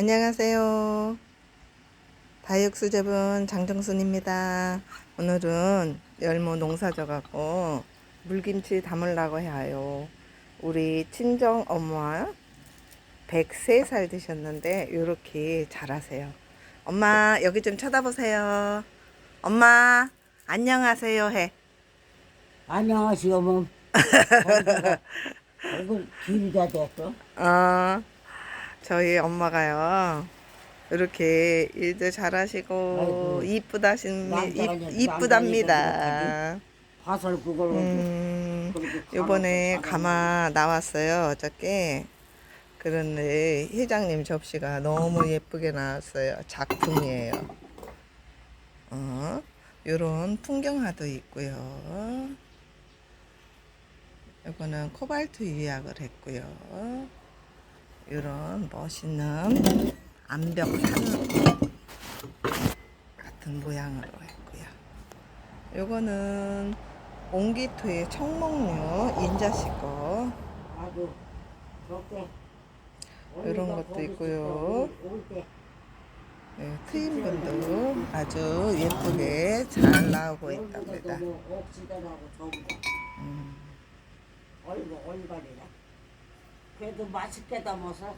안녕하세요. 다육수제분 장정순입니다. 오늘은 열무 농사 져갖고 물김치 담으려고 해요. 우리 친정 엄마 103살 되셨는데 이렇게 잘하세요. 엄마 여기 좀 쳐다보세요. 엄마 안녕하세요 해. 안녕하세요, 뭐. 거기다가 얼굴 길이가 됐어. 어, 저희 엄마가요. 이렇게 일도 잘하시고 아이고. 이쁘다신 남자가 이- 이제 이쁘답니다. 화살 그걸 음, 그렇게 요번에 가마 나왔어요 어저께. 그런데 회장님 접시가 너무 예쁘게 나왔어요. 작품이에요. 어, 요런 풍경화도 있고요. 요거는 코발트 유약을 했고요. 요런 멋있는 암벽산 같은 모양으로 했고요. 요거는 옹기토의 청목류 인자씨 거. 이런 것도 있고요. 네, 트임분도 아주 예쁘게 잘 나오고 있답니다. 저기다. 음. 그래도 맛있게 담아서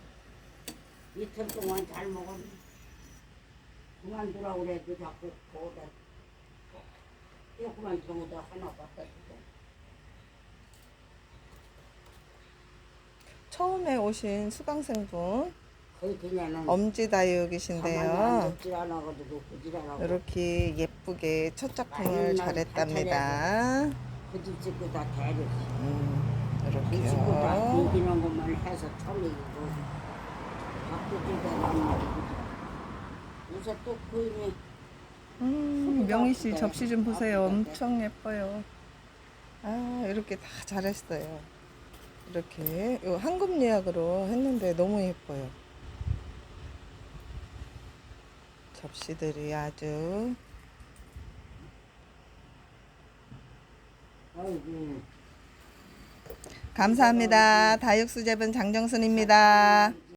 이틀 동안 잘 먹었네. 그만두라고 그래도 자꾸 거기다 조그만 통에다 하나 갖다 주고. 처음에 오신 수강생분 거의 그냥은 엄지 가만히 다육이신데요. 앉았질 않아가지고 그질 않아고 이렇게 예쁘게 첫 작품을 잘했답니다. 그 집 짓고 다 대렸어. 음, 다 이렇게요. 해서 처음이고 바꾸지도 않는 요새 또 부인이 음, 명희 씨 접시 좀 보세요. 엄청 예뻐요. 아, 이렇게 다 잘했어요. 이렇게 요 한금 예약으로 했는데 너무 예뻐요. 접시들이 아주 아이고 감사합니다. 다육수제분 장정순입니다.